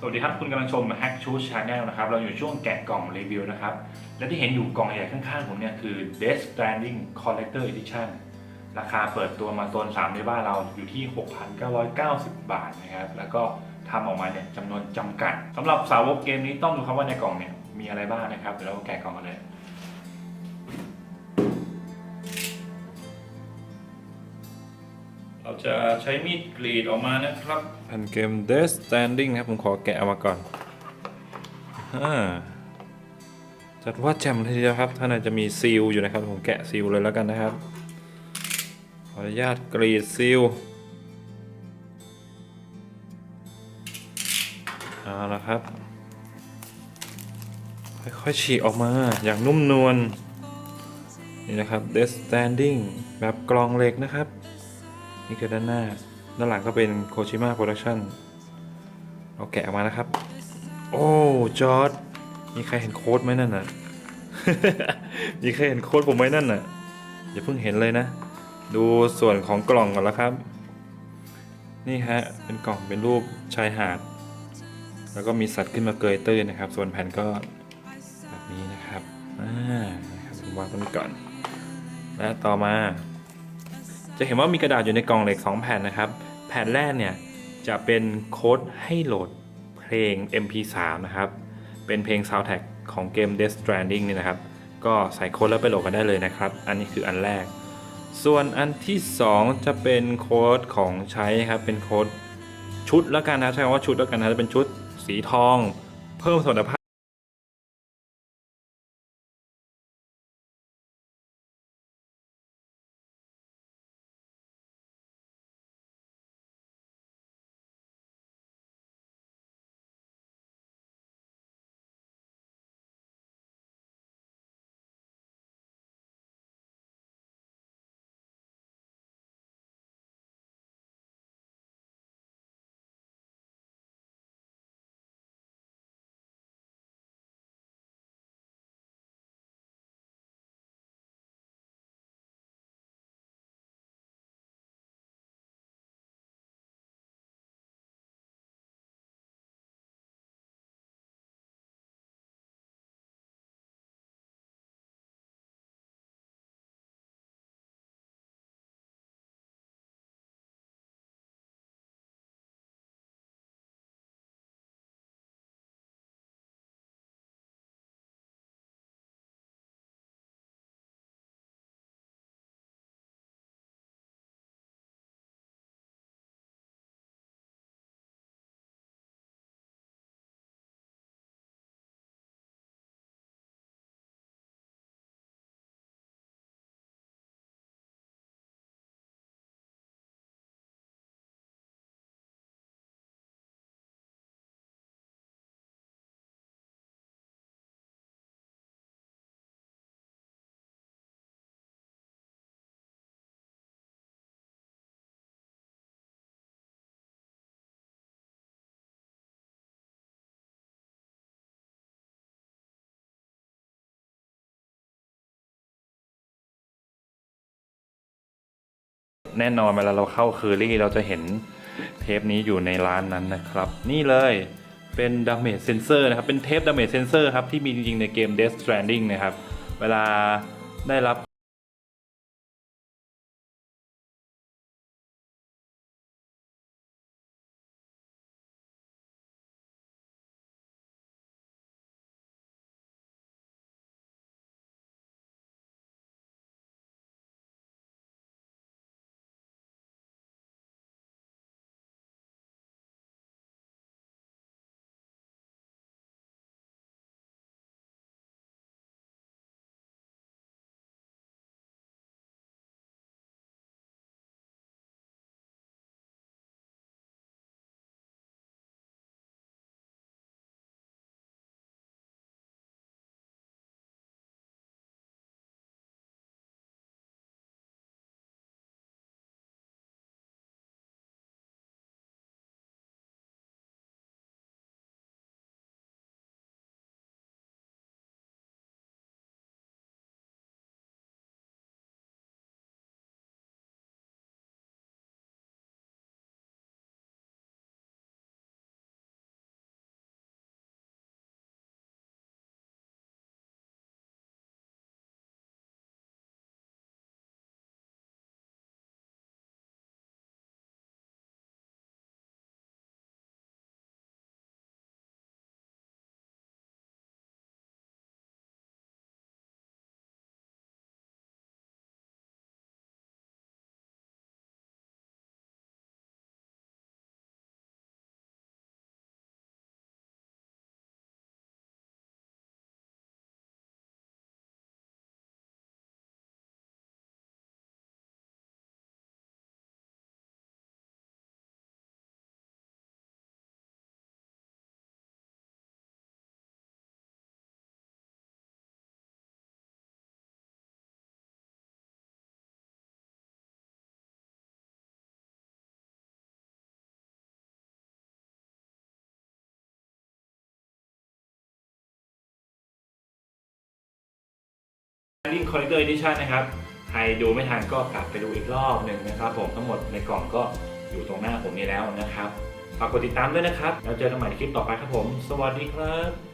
สวัสดีครับ คุณกำลังชม Hack Shoes Channel นะครับ เราอยู่ช่วงแกะกล่องรีวิวนะครับ และที่เห็นอยู่กล่องใหญ่ข้างๆผมเนี่ยคือ Death Stranding Collector Edition ราคาเปิดตัวมาโซน3ในบ้านเราอยู่ที่ 6,990 บาทนะครับ แล้วก็ทำออกมาเนี่ยจำนวนจำกัดสำหรับสาวกเกมนี้ต้องดูครับว่าในกล่องเนี่ยมีอะไรบ้างนะครับ เดี๋ยวเราแกะกล่องกันเลย เราจะใช้มีดกรีดออกมานะครับแผ่นเกม Death Standing นะครับ ผมขอแกะออกมาก่อนอาจัดว่าแจ่มเลยทีเดียวครับท่านอาจจะมีซีลอยู่นะครับ ผมแกะซีลเลยแล้วกันนะครับ ขออนุญาตกรีดซีลเอาละครับ ค่อยๆฉีกออกมาอย่างนุ่มนวลนี่นะครับ Death Standing แบบกรองเหล็กนะครับ นี่คือด้านหน้า ด้านหลังก็เป็นโคชิม a โปรดักชั่นเอาแกะออกมานะครับ โอ้ จอร์ดมีใครเห็นโค้ดไหมนั่นน่ะ มีใครเห็นโค้ดผมไหมนั่นน่ะ อย่าเพิ่งเห็นเลยนะ ดูส่วนของกล่องก่อนแล้วครับ นี่ฮะ เป็นกล่องเป็นรูปชายหาด แล้วก็มีสัตว์ขึ้นมาเกยตื้นนะครับ ส่วนแผ่นก็แบบนี้นะครับ อ่านะครับวางตรงนี้ก่อน และต่อมา จะเห็นว่ามีกระดาษอยู่ในกล่องเหล็ก 2 แผ่นนะครับ แผ่นแรกเนี่ยจะเป็นโค้ดให้โหลดเพลง MP3 นะครับ เป็นเพลง soundtrack ของเกม Death Stranding นี่นะครับ ก็ใส่โค้ดแล้วไปโหลดกันได้เลยนะครับ อันนี้คืออันแรก ส่วนอันที่ 2 จะเป็นโค้ดของใช้ครับ เป็นโค้ดชุดแล้วกันนะใช้คำว่าชุดแล้วกันนะจะเป็นชุดสีทอง เพิ่มสมรรถภ แน่นอนเวลาเราเข้าเคอรี่เราจะเห็นเทปนี้อยู่ในร้านนั้นนะครับ นี่เลยเป็น Damage Sensor นะครับ เป็นเทป Damage Sensor ครับ ที่มีจริงๆในเกม Death Stranding นะครับ เวลาได้รับ ดิ่งคอ l เลกเตอร์ดิชั่นนะครับ ใครดูไม่ทันก็กลับไปดูอีกรอบหนึ่งนะครับ ผมทั้งหมดในกล่องก็อยู่ตรงหน้าผมนี้แล้วนะครับ ฝากกดติดตามด้วยนะครับ แล้วเจอกันใหม่ในคลิปต่อไปครับผม สวัสดีครับ